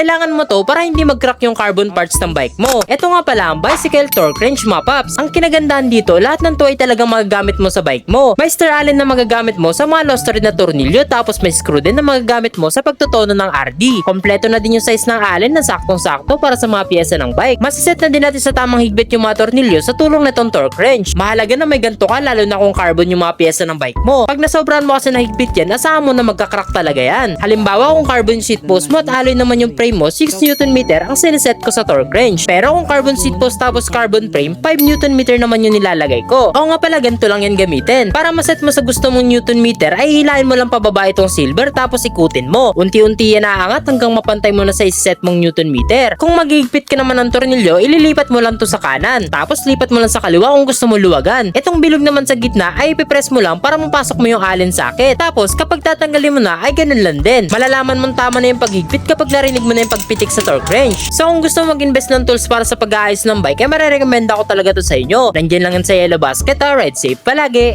kailangan mo to para hindi mag-crack yung carbon parts ng bike mo. Ito nga pala ang Bicycle Torque Wrench Map-Ups. Ang kinagandahan dito, lahat ng to ay talagang magagamit mo sa bike mo. May stir allen na magagamit mo sa mga lost na tornilyo tapos may screw din na magagamit mo sa pagtutono ng RD. Kompleto na din yung size ng allen na saktong-sakto para sa mga piyesa ng bike. Masiset na din natin sa tamang higpit yung mga tornilyo sa tulong nitong torque wrench. Mahalaga na may ganito ka lalo na kung carbon yung mga piyesa ng bike mo. Pag nasobrahan mo kasi na higpit yan, asahan mo na magkakrak talaga yan. Halimbawa kung carbon sheet post mo at alloy naman yung frame mo, 6 Nm ang siniset ko sa torque wrench. Pero kung carbon sheet post tapos carbon frame, 5 Nm naman yung nilalagay ko. O nga pala ganito lang yan gamitin. Para maset mo sa gusto mong Newton meter, ay hilahin mo lang pababa itong silver tapos ikutin mo. Unti-unti yan aangat hanggang mapantay mo na sa set mong Newton meter. Kung magigpit ka naman ng tornilyo, ililipat mo lang to sa kanan. Tapos lipat mo lang sa kaliwa kung gusto mo luwagan. Itong bilog naman sa gitna ay ipipress mo lang para mapasok mo yung allen socket. Tapos kapag tatanggalin mo na ay ganun lang din. Malalaman mong tama na yung paghigpit kapag narinig mo na yung pagpitik sa torque wrench. So kung gusto mag-invest ng tools para sa pag-aayos ng bike, ay marerecommend ako talaga to sa inyo. Nandiyan lang yan sa Yellow Basket, ah, ride safe palagi.